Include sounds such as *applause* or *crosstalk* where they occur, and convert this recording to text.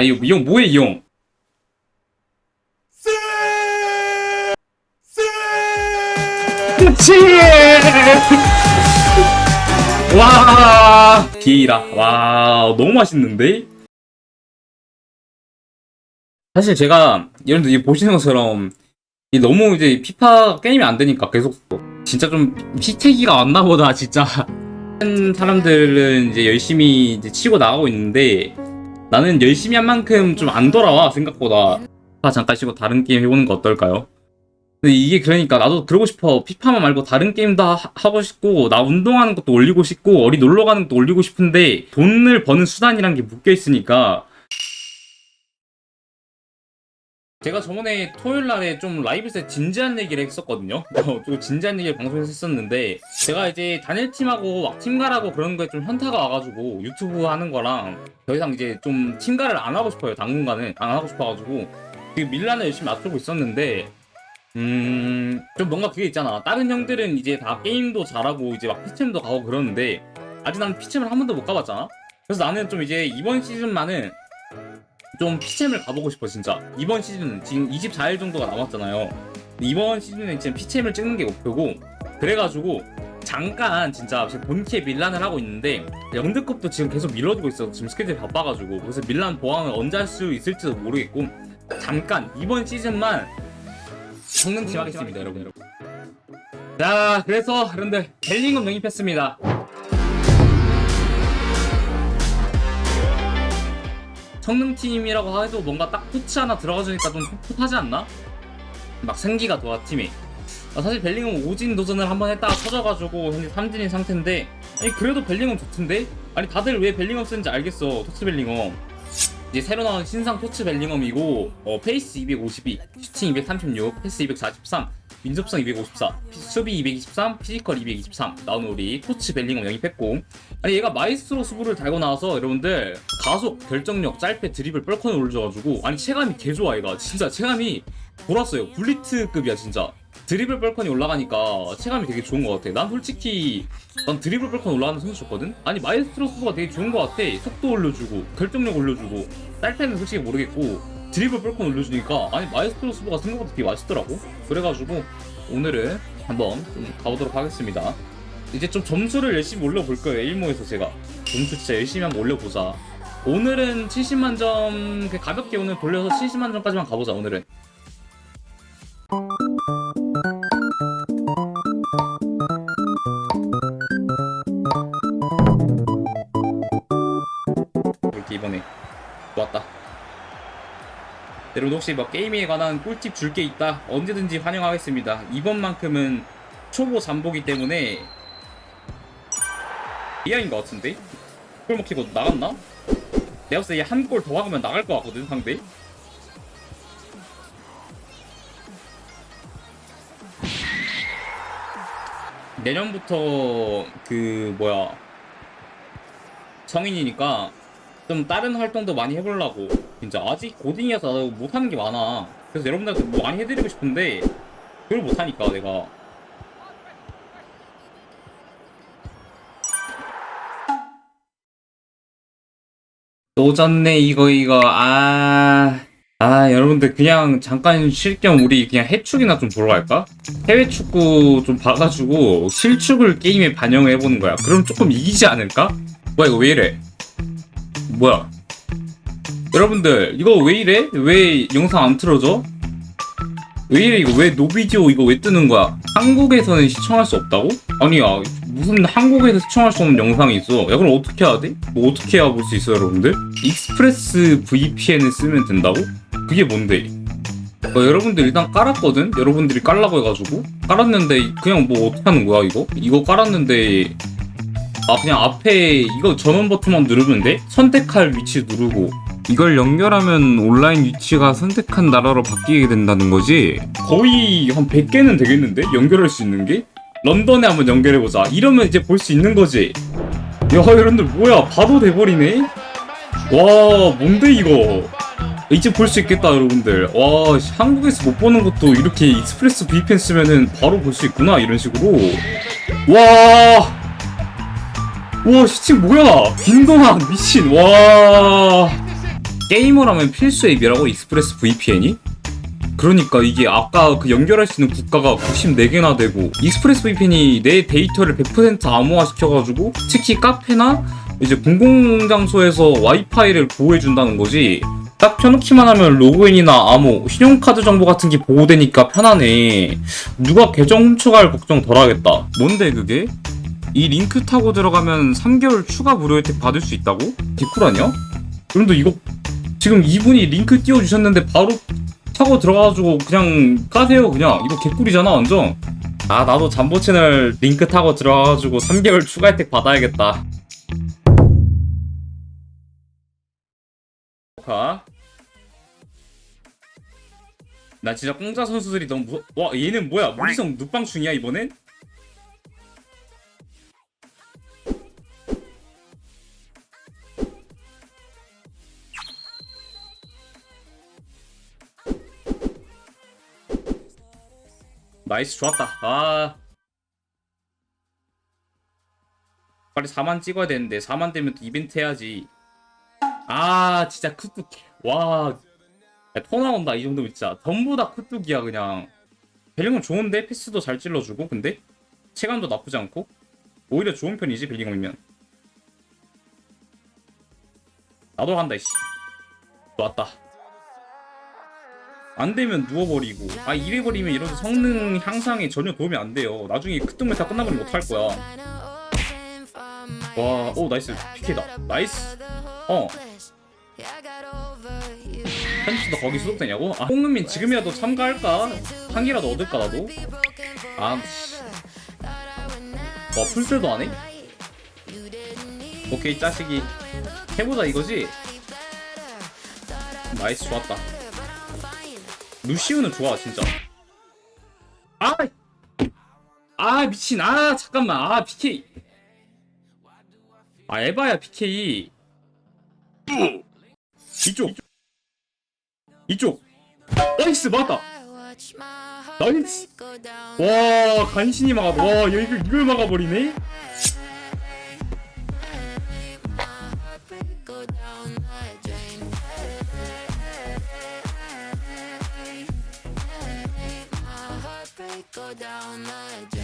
아 이거 이형 뭐해 이형 그렇지 와 비라 와 너무 맛있는데? 사실 제가 여러분들 이 보시는 것처럼 이 너무 이제 피파 게임이 안 되니까 계속 진짜 좀 피태기가 왔나 보다 진짜. *laughs* 사람들은 이제 열심히 이제 치고 나가고 있는데 나는 열심히 한 만큼 좀 안 돌아와 생각보다 피파 잠깐 쉬고 다른 게임 해보는 거 어떨까요? 근데 이게 그러니까 나도 그러고 싶어 피파만 말고 다른 게임도 하, 하고 싶고 나 운동하는 것도 올리고 싶고 어디 놀러 가는 것도 올리고 싶은데 돈을 버는 수단이란 게 묶여 있으니까 제가 저번에 토요일 날에 좀 라이브에서 진지한 얘기를 했었거든요. *laughs* 어, 좀 진지한 얘기를 방송에서 했었는데 제가 이제 단일 팀하고 막 팀가라고 그런 거에 좀 현타가 와가지고 유튜브 하는 거랑 더 이상 이제 좀 팀가를 안 하고 싶어요. 당분간은 안 하고 싶어가지고 지금 밀란을 열심히 맞추고 있었는데 음, 좀 뭔가 그게 있잖아. 다른 형들은 이제 다 게임도 잘하고 이제 막 피챔도 가고 그러는데 아직 나는 피챔을 한 번도 못 가봤잖아. 그래서 나는 좀 이제 이번 시즌만은 좀 피챔을 가보고 싶어 진짜. 이번 시즌은 지금 24일 정도가 남았잖아요. 이번 시즌은 지금 피챔을 찍는 게 목표고 그래가지고 잠깐 진짜 본캐 밀란을 하고 있는데 영드컵도 지금 계속 미뤄지고 있어. 지금 스케줄이 바빠가지고 그래서 밀란 보강을 언제 할 수 있을지도 모르겠고 잠깐 이번 시즌만 성능팀 하겠습니다 여러분 자 그래서 여러분들 벨링엄 영입했습니다 성능팀이라고 해도 뭔가 딱 코치 하나 들어가주니까 좀 풋풋하지 않나? 막 생기가 도와 팀이 아, 사실 벨링엄 5진 도전을 한번 했다가 터져가지고 현재 3진인 상태인데 아니 그래도 벨링엄 좋던데? 아니 다들 왜 벨링엄 쓰는지 알겠어 토츠 벨링엄 이제 새로 나온 신상 토츠 벨링엄이고 어, 페이스 252, 슈팅 236, 패스 243, 민첩성 254, 피- 수비 223, 피지컬 223 나온 우리 토츠 벨링엄 영입했고. 아니 얘가 마이스트로 수부를 달고 나와서 여러분들 가속, 결정력, 짧게 드리블 뻘컨을 올려줘가지고. 아니 체감이 개 좋아 얘가. 진짜 체감이 돌았어요. 굴리트급이야 진짜. 드리블 뻘컨이 올라가니까 체감이 되게 좋은 것 같아. 난 솔직히 난 드리블 뻘컨 올라가는 선수 좋거든? 아니 마이스트로 수부가 되게 좋은 것 같아. 속도 올려주고 결정력 올려주고. 딸패는 솔직히 모르겠고 드리블 뻘컨 올려주니까 아니 마이스트로 수부가 생각보다 되게 맛있더라고. 그래가지고 오늘은 한번 좀 가보도록 하겠습니다. 이제 좀 점수를 열심히 올려볼 거예요 1모에서 제가. 점수 진짜 열심히 한번 올려보자. 오늘은 70만 점 그냥 가볍게 오늘 돌려서 70만 점까지만 가보자 오늘은. 이렇게 이번에 좋았다 여러분 혹시 뭐 게임에 관한 꿀팁 줄 게 있다? 언제든지 환영하겠습니다. 이번만큼은 초보 잠보기 때문에 이하인 것 같은데? 골 먹히고 나갔나? 내가 봤을 때한 골더 박으면 나갈 것 같거든 상대. 내년부터 그 뭐야? 성인이니까 좀 다른 활동도 많이 해보려고. 진짜 아직 고딩이어서 못하는 게 많아. 그래서 여러분들한테 뭐 많이 해드리고 싶은데 그걸 못하니까 내가. 또 졌네 이거 이거. 아... 아 여러분들 그냥 잠깐 쉴 겸 우리 그냥 해축이나 좀 보러 갈까? 해외 축구 좀 봐가지고 실축을 게임에 반영을 해보는 거야. 그럼 조금 이기지 않을까? 뭐야 이거 왜 이래 뭐야 여러분들 이거 왜 이래? 왜 영상 안 틀어져? 왜 이래 이거 왜 노비디오 이거 왜 뜨는 거야? 한국에서는 시청할 수 없다고? 아니야 무슨 한국에서 시청할 수 없는 영상이 있어 야 그럼 어떻게 해야 돼? 뭐 어떻게 해야 볼 수 있어 여러분들? 익스프레스 VPN을 쓰면 된다고? 그게 뭔데? 어, 여러분들 일단 깔았거든? 여러분들이 깔라고 해가지고 깔았는데 그냥 뭐 어떻게 하는 거야 이거? 이거 깔았는데 아 그냥 앞에 이거 전원 버튼만 누르면 돼? 선택할 위치 누르고 이걸 연결하면 온라인 위치가 선택한 나라로 바뀌게 된다는 거지? 거의 한 100개는 되겠는데? 연결할 수 있는 게? 런던에 한번 연결해보자 이러면 이제 볼 수 있는 거지 야 여러분들 뭐야 바로 돼버리네? 와 뭔데 이거 이제 볼 수 있겠다 여러분들 와 씨, 한국에서 못 보는 것도 이렇게 익스프레스 VPN 쓰면은 바로 볼 수 있구나 이런 식으로 와 와, 시칭 뭐야? 빈도난 미친. 와. 게이머라면 필수 앱이라고 익스프레스 VPN이? 그러니까 이게 아까 그 연결할 수 있는 국가가 94개나 되고 익스프레스 VPN이 내 데이터를 100% 암호화 시켜가지고 특히 카페나 이제 공공장소에서 와이파이를 보호해준다는 거지 딱 켜놓기만 하면 로그인이나 암호, 신용카드 정보 같은 게 보호되니까 편하네 누가 계정 훔쳐갈 걱정 덜 하겠다 뭔데 그게? 이 링크 타고 들어가면 3개월 추가 무료 혜택 받을 수 있다고? 개꿀 아니야? 여러분들 이거 지금 이분이 링크 띄워주셨는데 바로 타고 들어가가지고 그냥 까세요 그냥 이거 개꿀이잖아 완전 아 나도 잠보 채널 링크 타고 들어가가지고 3개월 추가 혜택 받아야겠다 가. 나 진짜 공짜 선수들이 너무 무서... 와 얘는 뭐야 무리성 눕방충이야 이번엔? 나이스 좋았다. 아. 빨리 4만 찍어야 되는데 4만 되면 또 이벤트 해야지. 아 진짜 쿠뚜기 와. 야, 토 나온다 이 정도면 진짜. 전부 다 쿠뚜기야 그냥. 벨링엄 좋은데? 패스도 잘 찔러주고 근데? 체감도 나쁘지 않고? 오히려 좋은 편이지 벨링엄이면. 나도 간다 이씨. 좋았다 안 되면 누워버리고 아 이래버리면 이런 성능 향상에 전혀 도움이 안 돼요 나중에 크뚱 메타 끝나버리면 어떡할 거야 와, 오 나이스 PK다. 나이스. 어. 편집도 거기 수속되냐고? 아, 홍은민 지금이라도 참가할까? 상이라도 얻을까 나도? 아, 씨. 와 풀세도 안 해? 오케이 짜식이 해보자 이거지? 나이스 좋았다. 루시우는 좋아 진짜. 아, 아 미친. 아 잠깐만. 아 PK. 아 에바야 PK 이쪽. 이쪽. 나이스 맞다. 나이스. 와 간신히 막아 와 이걸 이걸 막아버리네 down the drain.